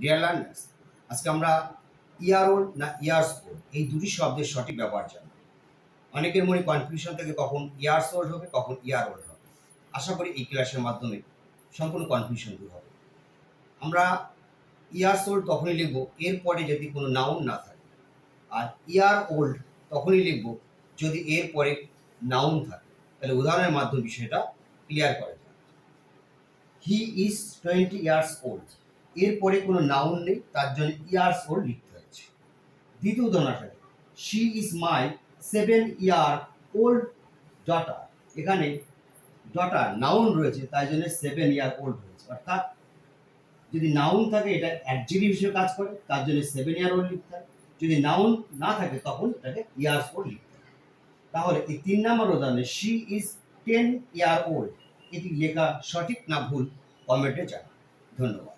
Deer learners আজকে আমরা year old না ইয়ার্স ওল্ড এই দুটি শব্দের সঠিক ব্যবহার জানব। অনেকের মনে কনফিউশন থাকে কখন ইয়ার্স ওল্ড হবে, কখন ইয়ার ওল্ড হবে। আশা করি এই ক্লাসের মাধ্যমে সম্পূর্ণ কনফিউশন দূর হবে। আমরা ইয়ার্স ওল্ড তখনই লিখব, এরপরে যদি কোনো নাউন না থাকে। আর ইয়ার ওল্ড তখনই লিখব, যদি এর পরে নাউন থাকে। তাহলে উদাহরণের মাধ্যমে বিষয়টা ক্লিয়ার করা যায় he is twenty years old এরপরে কোনো নাউন নেই, তার জন্য ইয়ার্স ওল্ড লিখতে হয়েছে। দ্বিতীয় উদাহরণ she is my seven year old daughter এখানে ডটার নাউন রয়েছে, তাই জন্য সেভেন ইয়ার ওল্ড রয়েছে অর্থাৎ যদি নাউন থাকে, এটা অ্যাডজেক্টিভ হিসেবে কাজ করে, তার জন্য সেভেন ইয়ার ওল্ড লিখতে হয়। যদি নাউন না থাকে, তখন এটাকে ইয়ার্স ওল্ড লিখতে হয়। তাহলে এই তিন নম্বর উদাহরণে she is ten year old এটি লেখা সঠিক না ভুল কমেন্টে জানান। ধন্যবাদ।